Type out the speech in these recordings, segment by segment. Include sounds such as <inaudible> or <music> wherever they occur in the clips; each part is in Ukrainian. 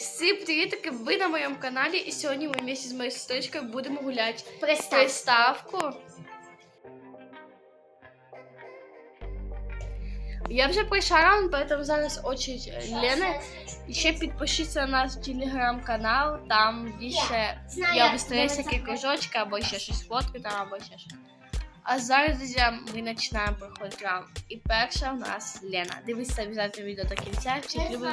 Всім привітки! Ви на моєму каналі, і сьогодні ми вместе з моєю сестричкою будемо гуляти Пристав. приставку. Я вже пройшла раунд, поэтому зараз очередь Лени. І ще підпишіться на наш телеграм-канал, там більше я виставляю всякі кружочки, або ще щось фотки там, або ще щось. А зараз, друзі, ми починаємо проходити раунд. І перша у нас Лена. Дивіться обов'язково відео до кінця, всіх Я люблю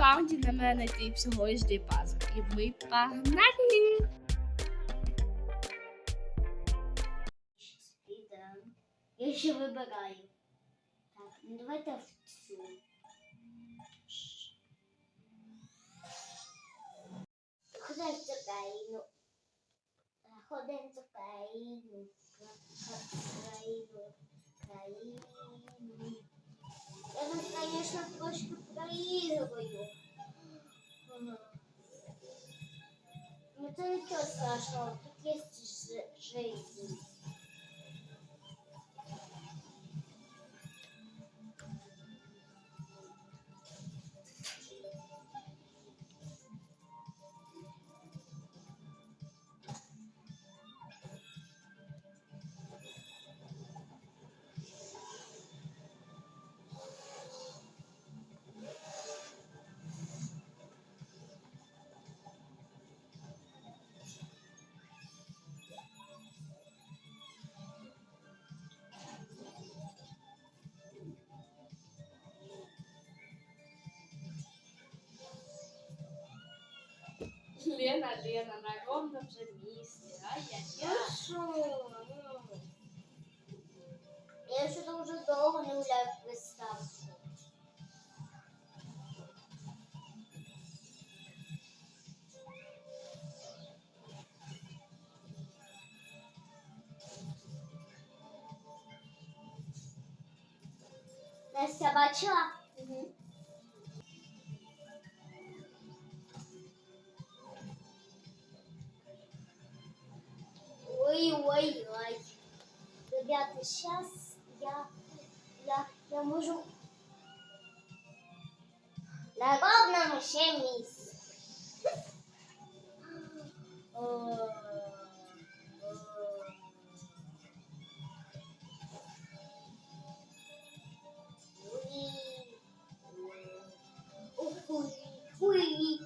раунді на мене знайти всього лиш дві пазли. І ми погнали! Я ще вибираю. Так, ну давайте в цю. Ходимо в цю країну. Ходимо в цю країну. Країну. Країну. Я звісно, трошки проігрую. Ну это ничего страшного, тут есть жизнь. Лена, Лена, на ровном же місці. Ай-яй-яй. Ну що? ну? Я ще дуже довго не гуляю в приставку. Настя бачила? Ребята, сейчас я, я, я можу на ровному ще місці. О, о. Уй. Уй. Уй.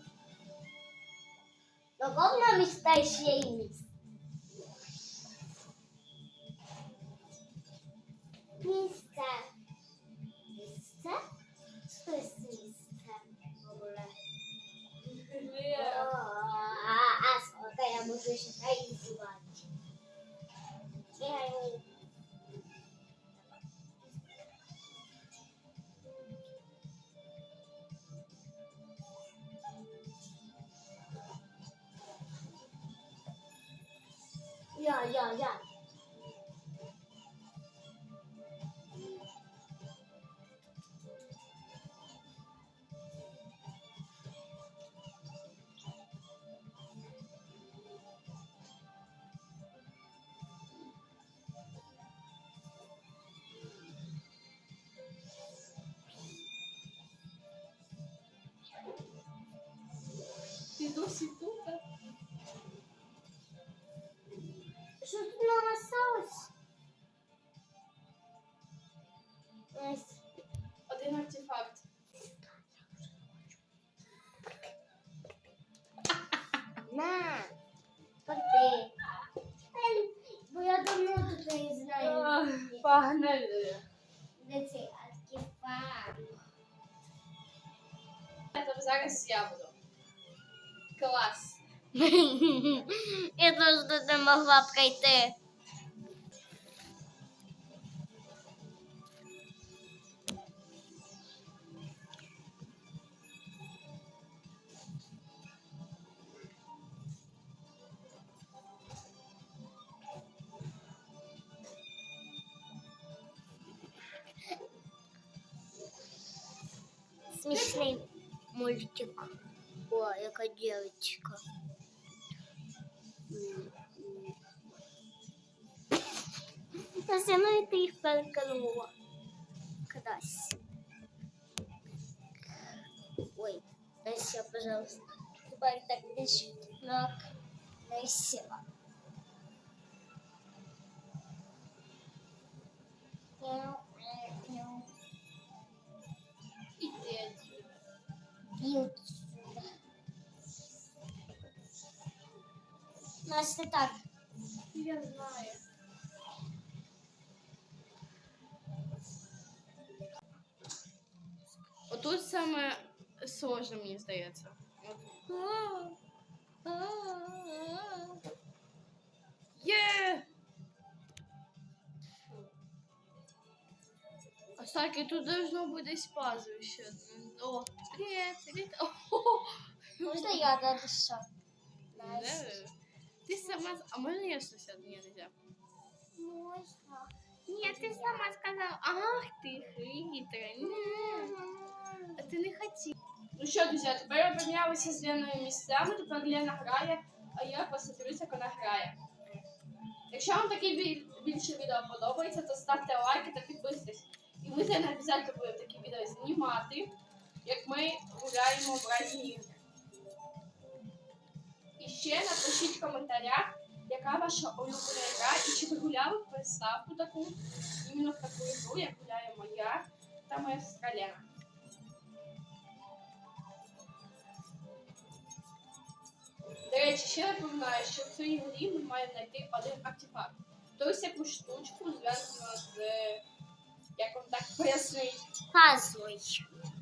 На ровному місці ще й Там зараз я буду. Клас. Я теж тут не могла пройти. Смешный мультик. О, яка девочка. М, м. Настя, ну і ти їх перекинула. Кудись. Ой, Настя, пожалуйста. Тепер так більш так. Іди Я знаю. Отут саме сложно, мені здається. Є! А так, і тут должно бути десь пазл ще. О, привіт, привіт. Можна я дати що? Ти сама... з- А можна я щось? Ні, нельзя. Можна. Ні, ти сама сказала. Ах ти хитра. А ти не хотів. Ну що, друзі, тепер обмінялися з Леною місцями. Тепер Лена грає, а я посмотрюсь, як вона грає. Якщо вам таке більше відео подобається, то ставте лайки та підписуйтесь. І ми з Леною обов'язково будемо такі відео знімати, як ми гуляємо в ігри. І ще напишіть в коментарях, яка ваша улюблена гра, і чи ви гуляли в приставку таку, іменно в таку ігру, як гуляє моя та моя сестра До речі, ще напоминаю, що в цій грі ми маємо знайти один артефакт. Тобто якусь штучку зв'язану з. Як вам так пояснить? Пазлой.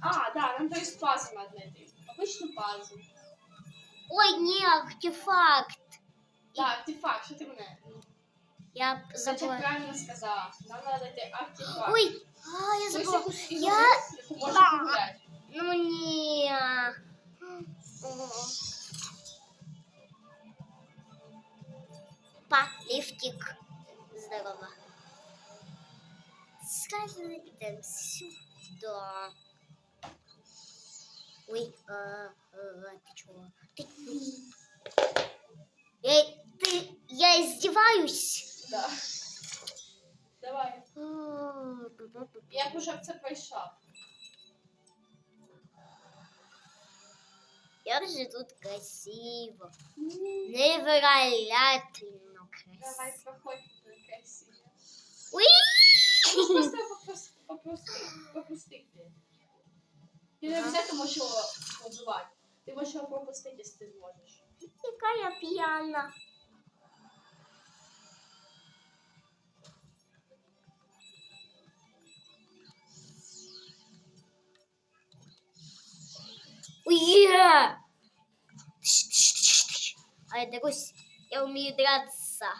А, да, нам то есть пазл надо знайти. Обычно пазл. Ой, ні, артефакт. Да, артефакт, що ти мене? Я б Значить, забула. правильно сказала. Нам надо знайти артефакт. Ой, а, я Тобто забула. якусь Я- ігру, яку можна Да. погуляти. Ну ні. О. Па, лифтик. Здорово. Сразу идем сюда. Ой, а, а, ты чего? Ты... Я, ты, я издеваюсь. Да. Давай. А. Я уже в це пройшла. Як же тут красиво. Невероятно красиво. Давай, проходь буде красиво. Уи! Ну, Просто попусти, попусти, попусти. Ти не обов'язково можеш його побивати. Ти можеш його пропустити, якщо ти зможеш. Уе! Тш, тш, тш, тш. А я дергусь, я умею драться.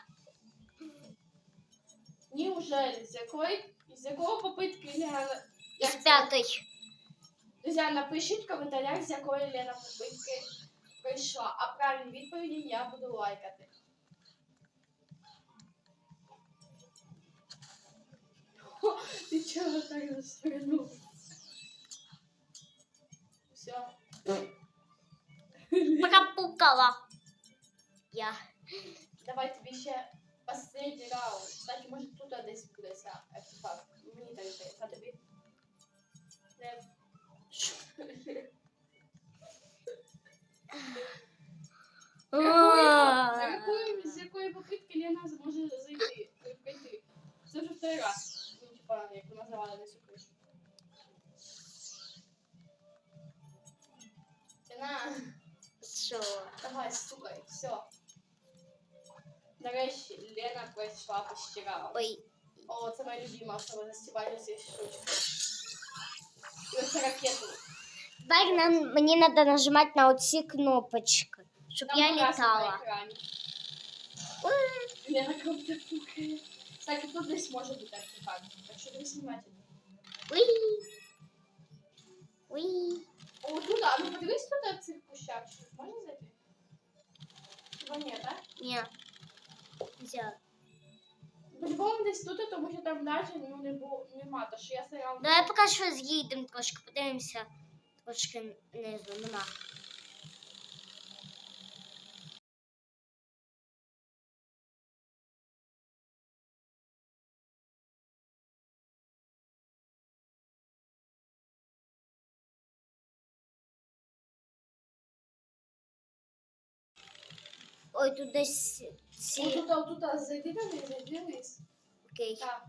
Неужели? З якої, з якого попитки Лена... Из пятой. Друзі, напишіть в коментарях, з якої Лена попитки прийшла. А правильні відповіді я буду лайкати. О, Ти чого так розвернув? Все. Пропукала. Я. Давай тобі ще останній раунд. Кстати, може тут десь буде ця артефакт. Мені так здається, а тобі? Не. Якої, з якої попитки Лена зможе зайти, прийти? Це вже второй раз. Ну, типа, як вона цю кришу. Лена, Що? давай, стукай, все. Нарешті Лена пройшла почти раунд. Ой, О, це моя любима, особа. І оце ракету. Тепер нам, мені треба нажимати на оці кнопочки, щоб Там я красне на літала. екрані. Лена круто пукає. Кстати, тут десь може бути артефакт. Так що дивись внимательно. Уй. Уй. О, тут, а ну подивись тут в цих кущах. Що, Можна зайти? Хіба ні, так? Ні. Взяла. По-любому десь тут, тому що там далі ну, не було, нема, то що я стояла. Давай поки що з'їдемо трошки, подивимося трошки внизу, ну нахуй. 8 das. o total tu tá 80 vezes, viu isso? Ok. Tá.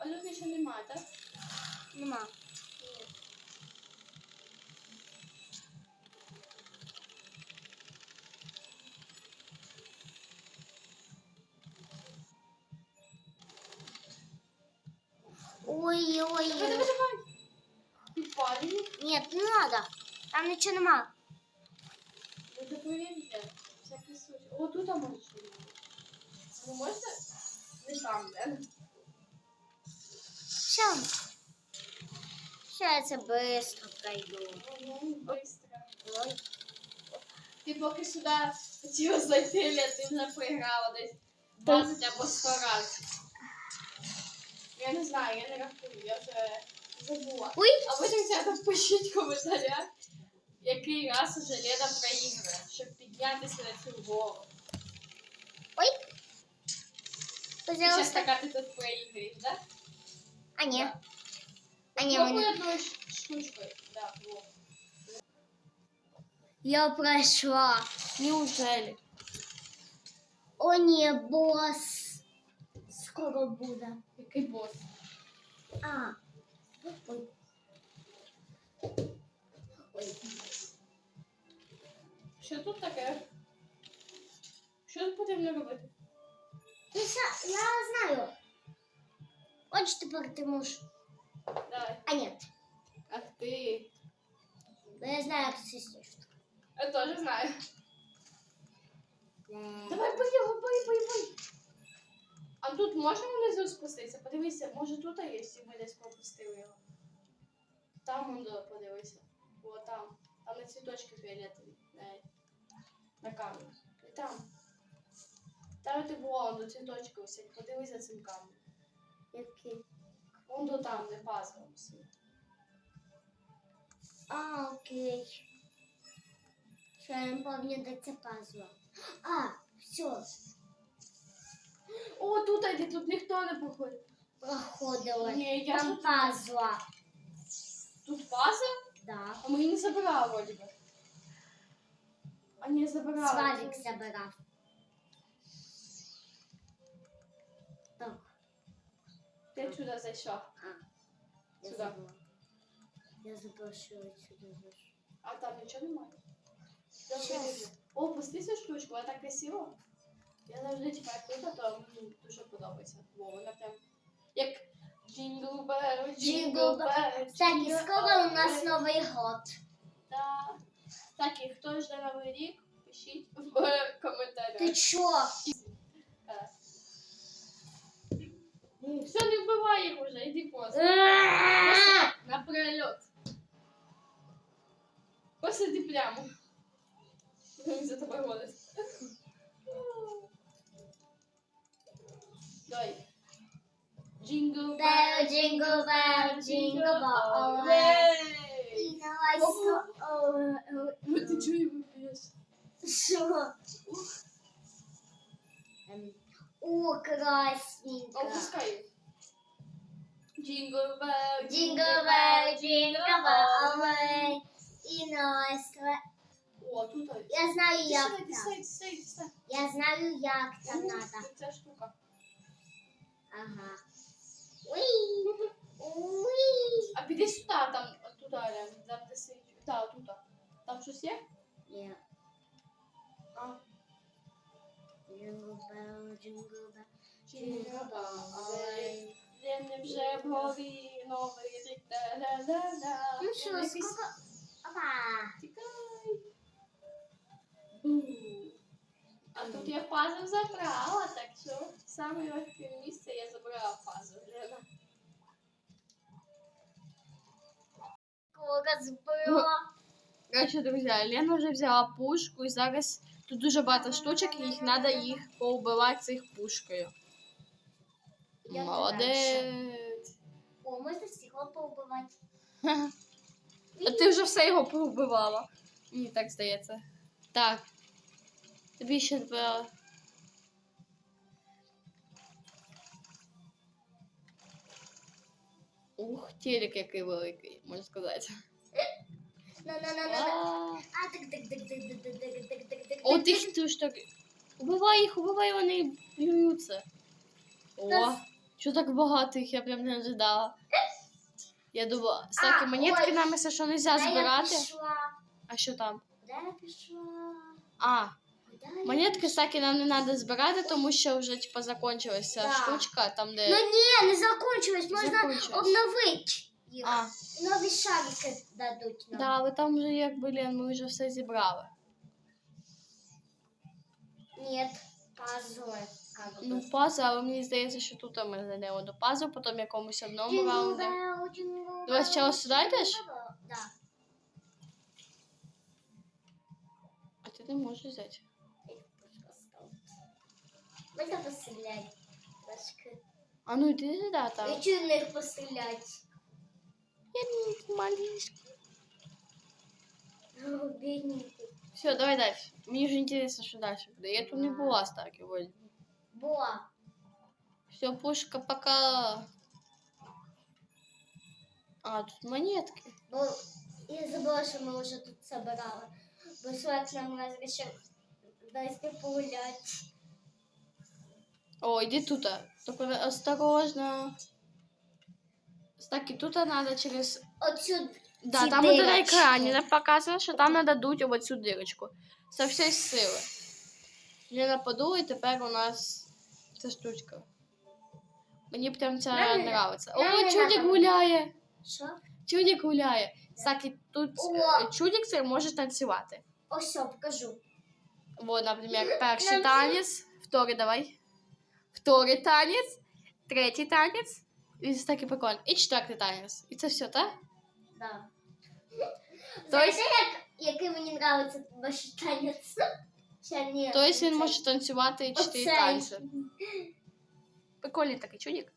Olha o que animal, tá? Animal. Ой, não ой. Нет, не надо. Там ничего нема. Это проверить. Перевірте. Всякий тут там може щось. Ви можете? Не там, де? Все. Все, я це быстро пройду. Угу, быстро. Ой. Ти поки сюди хотіла зайти, Ля, ти вже програла десь 20 або 100 разів. Я не знаю, я не рахую, я вже забула. Ой. А потім це пишіть в коментарях, який раз уже Лена проігрує, щоб піднятися на цю гору. Ой. І зараз Пожалуйста. така ти тут проіграєш, да? А ні. Да. А ні, Попробуй мене. одною ш- штучкою. Да, во. Я пройшла. Неужели? О, ні, бос. Скоро буде. Який бос? А. Ой. Ой. Що тут таке? Що тут потрібно робити? Ну, ща- я знаю. Отже, тепер ти можеш. Давай. А ні, Ах ти. бо я знаю, як це штука. Я теж знаю. Давай бий його, бий, бий, бий. А тут можна внизу спуститися? Подивися, може тут є, і ми десь пропустили його. Там он подивися. О, там. Там на цвіточки фіолетові. навіть. На камері. Там. Там ти було, он до цвіточки висять. Подивись за цим камером. Який? Вон до там, де пазл висить. А, окей. Що я не пам'ятаю, де це пазла. А, все, О, тут іди, тут ніхто не походить. проходила. Ні, я Там тут, пазла. тут пазл, Да. а ми її не забирали вроді би. А не забирали. Славік забирав. Так, Ти сюди зайшов. а. Сюди. Я забула, що я сюди зайшла. А там нічого немає. Щас. О, пусти цю штучку, вона так красиво. Я завжди типа тут, то мені дуже подобається. Бо вона прям як Jingle Bell, Jingle Jingle Так, і скоро у нас. Новий год. Да. Так, і хто жде Новий рік, пишіть в коментарях. Ти чо? Е. Все, не вбивай їх уже, іди просто. На прольот. Посиди прямо. За тобою гонить. Давай. Jingle Bell, jingle bell, jingle bell. Ну ти чого його б'єш? Що? Ем, О, красненько. Опускай їх. Jingle bell, Jingle bell, jingle bell, way. І настра. О, тут. Я знаю, як Стой, там. стой, стой, стой. Я знаю, як там Ух, надо. Ця штука. Ага. Уй. Уй. А піди сюди, там, туди, Рем, там де сидить. Так, тут. Там щось є? Ні. А. Jingle bell, jingle bell. Jingle bell, Він вже новий рік, да-да-да-да. Ну що, сколько? Опа. Тікай. А тут я пазл забрала, так що саме легке місце я забрала пазл. Збила. Короче, друзі, Лена вже взяла пушку і зараз тут дуже багато штучок, і їх треба їх поубивати цих пушкою. Я Молодець. О, можна всього поубивати. <laughs> А ти вже все його поубивала. Мені так здається. Так. Тобі ще два. Ух, телек який великий, можна сказати. На-на-на-на-на. А. А, так, так, так, так, так, так, так, так, так, так, О, так, тих ти ж так. Убивай їх, убивай, вони плюються. О, Та- що так багато їх, я прям не ожидала. Я думала, всякі А, монетки ой. нам все, що не можна Куди я збирати. пішла? А що там? Куди я пішла? А, Куди я монетки всякі нам не треба збирати, тому що вже типа закончилася Да. штучка, там де. Ну ні, не закончилось, можна Закончилось. обновити їх. А, Нові шарики дадуть нам. да, але там вже як, блін, ми вже все зібрали. Ні, пазли. Ну, пазл, але мені здається, що тут ми зайдемо до пазу, потім якомусь одному jingle Давай спочатку сюди йдеш? Да. А ти не можеш взяти. Можна постріляти. А ну йди сюди там. Я чую в них постріляти. Бедненький, малышка. Бедненький. Все, давай дальше. Мне же интересно, что дальше. Да я тут не была с так его. Была. Все, пушка пока... А, тут монетки. Бо... Я забыла, что мы уже тут собрала. Бушлак нам разрешил дайте погулять. О, иди туда. Только осторожно. Стаки тут надо через... Оцю Да, Ці там вот на дырочки. экране да, показано, что там надо дуть вот цю дырочку. Со всей силы. Лена подула, і тепер у нас ця штучка. Мені прям ця Нам не- нравиться. нам О, не чудик надо. гуляє. Що? Чудик гуляє. Сакі, тут О! е, чудик це може танцювати. Ось, все, покажу. Вот, наприклад, перший Нам танець, вторий давай. Вторий танець, третій танець. і це такий прикольний. І четвертий танець. І це все, так? Да. Знаєте, як, який мені подобається ваш танець? Ще ні. то він може танцювати і чотири Оцей. танці. Прикольний такий чудик.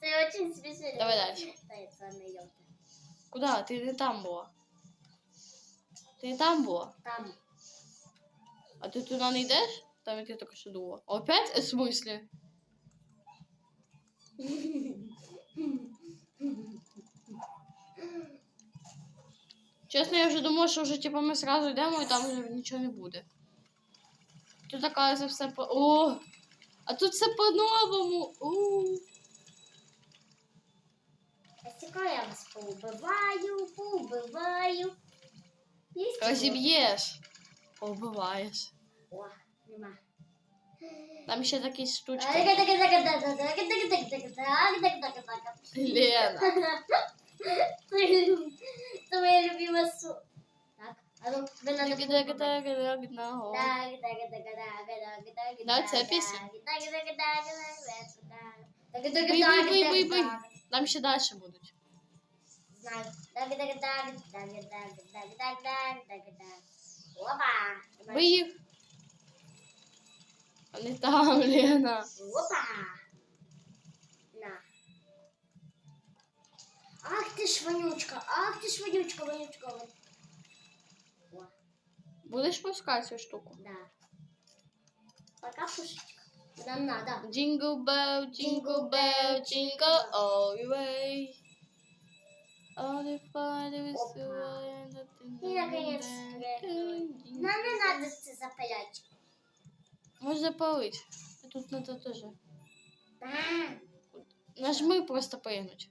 Це дуже смішно. Давай далі. Це не йота. Куди? Ти не там була. Ти не там була. Там. А ти туди не йдеш? Там як я тільки що думала. Опять? В смислі? Чесно, я вже думала, що вже типу, ми сразу йдемо і там вже нічого не буде. Тут це все по. О! А тут все по-новому. Ось я вас поубиваю, поубиваю. Розіб'єш. Побиваєш. О, нема. Tam się taki sztuczki. Lena. To moja lubiła su... Tak? Albo będę... No, não pieśń? Bój, bój, bój, Tam się dalsze будуть. Opa! Bój ich. Їх. Вони там, Лена. Опа! На. Ах ти ж вонючка, ах ти ж вонючка, вонючка. вон- О, Будеш пускати цю штуку? да. Пока пушечка. Нам надо. Jingle bell, jingle bell, jingle all the way. All the fun is the way И, наконец, Нам не надо це запалять. Можеш запалити. А Тут надо. Да. Нажми просто пригнуть.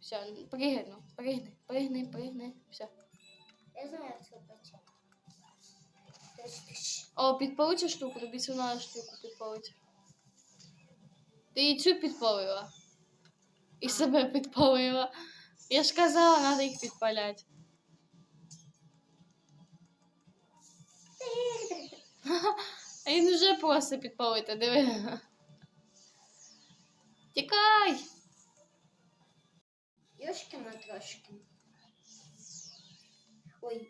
Все, пригни, пригни, пригни, пригни. Все. Я знаю, як це О, підпали цю штуку, тобі цю надо штуку підпалити. Ти і цю підпалила. І себе підпалила. Я ж казала, треба їх підпаляти. А він вже просто підпалити, диви. Тікай! Йошки матрошки. Ой.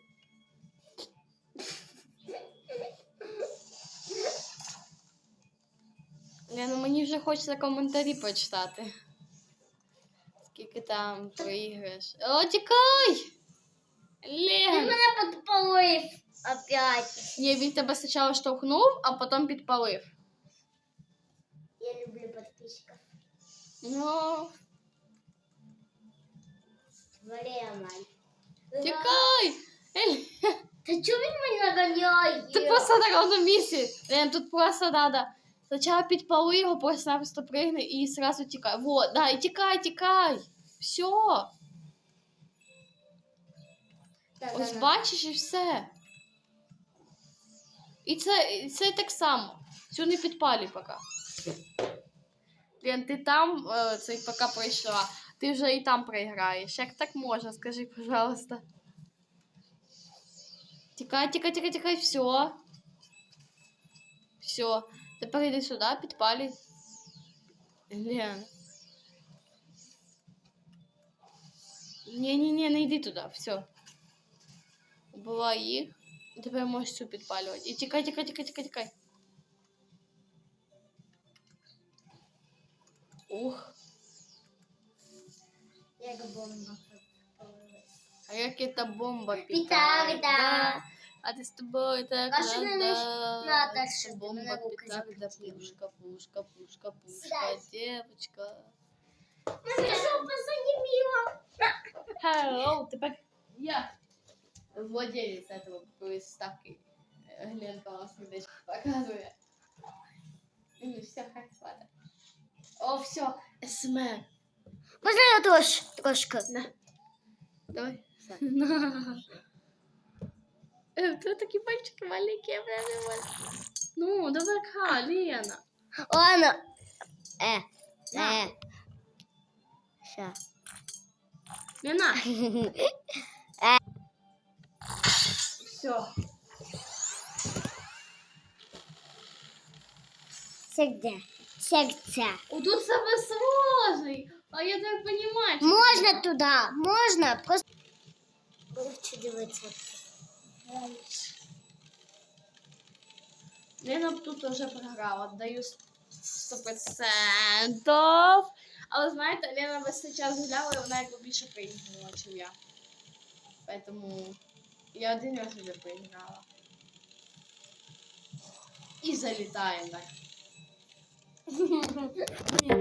Не, ну мені вже хочеться коментарі почитати. Скільки там проіграєш. О, тікай! Ти мене підпалив опять. Ні, він тебе спочатку штовхнув, а потім підпалив. Я люблю подписчиков. Ну, Время. Тікай! Ель, Та чого він мене наганяє? Ти просто на ровному місці. Лен, тут просто надо. Спочатку підпали його, просто-напросто пригни і сразу тікай. Вот, да, і тікай, тікай. Все. Ось бачиш і все. І це, і це так само. Цю не підпалюй поки. Лен, ти там е, цей поки пройшла. Ти вже і там проіграєш. Як так можна? Скажи, пожалуйста. Тікай, тікай, тікай, тікай, все. Все. Тепер йди сюди, підпалюй. Лен. Ні-ні-ні, не йди туди, все. Убивай їх. І тепер можеш цю підпалювати. І тікай, тікай, тікай, тікай, тікай. Ух, Як бомба. а як эта бомба Петарда. питает, А ты с тобой так А что мне надо. надо, чтобы Бомба, на руку петарда, закрутила? пушка, пушка, пушка, пушка, Сюда. девочка. Мене жопа заніміла. Hello, тепер я владелец этого приставки. Гленка у нас сердечко показывает. Ну, все, как хватит. О, все, СМР. Можна я трош, трошки? Давай. На. <laughs> Э, тут такие пальчики маленькие, прям не могу. Ну, давай, ка, Лена. Ладно. Е. На. Е. Ща. Лена. <laughs> Все. Сердце. Сердце. Вот тут самый сложный. А я так понимаю. что- Можна туди, можна. Просто. Хочу дивитися. Лена тут уже програла, отдаю сто процентов. Але знаєте, Лена весь цей час гуляла, і вона якби більше проіграла, ніж я. Поэтому я один раз вже проіграла. І залітаємо так. Короче,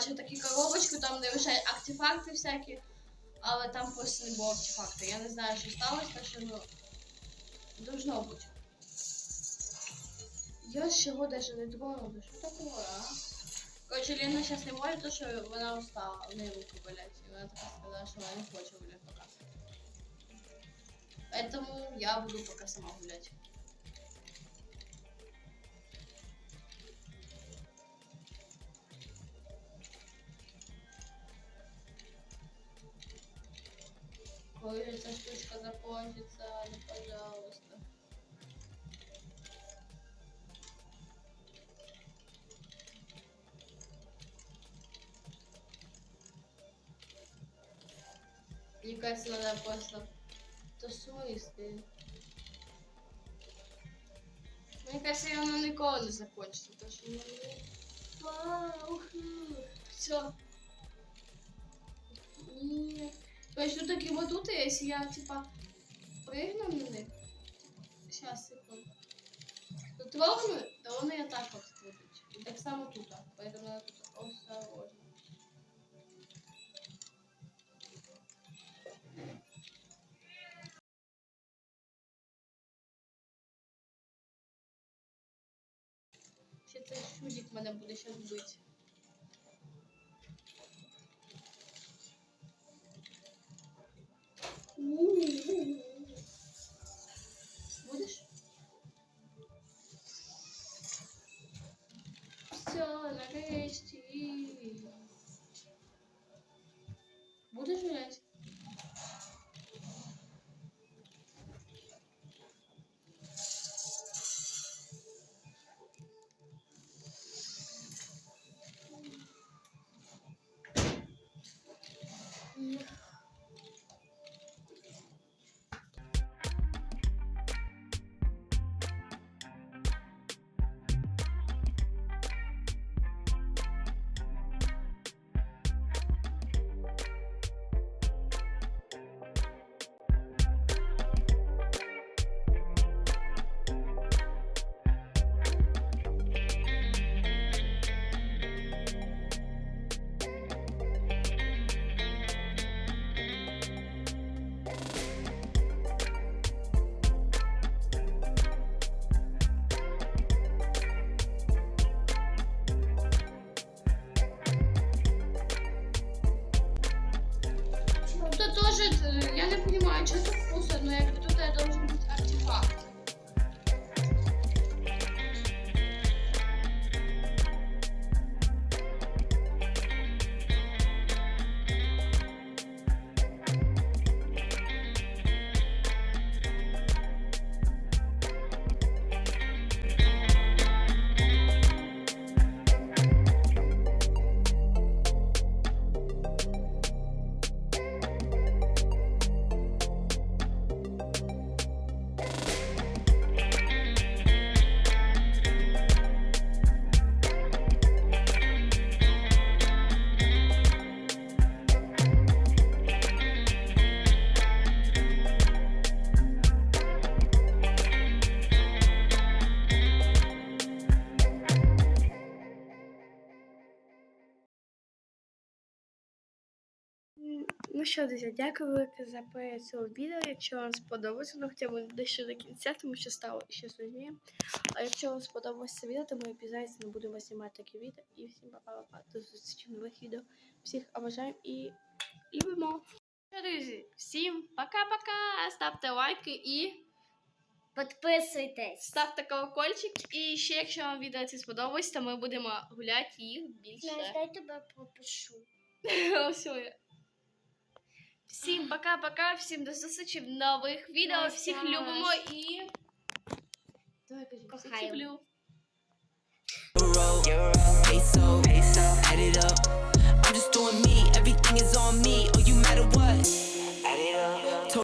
бачите такі коробочки, там де лежать артефакти всякі, але там просто не було артефакту. Я не знаю, що сталося, так що ну. Должно бути. Я з чого даже не тронула. Що таке, а? Короче, Лена зараз не може, тому що вона устала, у неї руки болять. І вона така сказала, що вона не хоче гуляти поки. Поэтому я буду пока сама гулять. Коли же ця штучка закончится, ну пожалуйста. Мне кажется, надо просто... То в смысле? Мені кажется, я воно ніколи не закончится, тому що воно не... Все. Ні. Тобто тут такі батути, якщо я, типа, пригну на них. Сейчас, секунду. То трогну, то вони отак от будуть. І так само тут. Поэтому надо тут осторожно. Ще цей чудик мене буде зараз бити. Будеш? Все, нарешті. Будеш гуляти? тоже, э, я не понимаю, что тут вкусно, но я тут это должен быть Ну що, друзі, дякую велике за перегляд цього відео. Якщо вам сподобалося, ну хоча б дещо до кінця, тому що стало ще сложніше. А якщо вам сподобалося це відео, то ми обов'язково будемо знімати такі відео. І всім па-па-па. До зустрічі в нових відео. Всіх обожаємо і любимо. Друзі, всім пока-пока! Ставте лайки і Підписуйтесь. ставте колокольчик. І ще, якщо вам відео це сподобалось, то ми будемо гуляти їх більше. Дай тебе пропишу. Все. я. Всім пока-пока, всім до зустрічі в нових відео. Всіх любимо і. Давай люблю.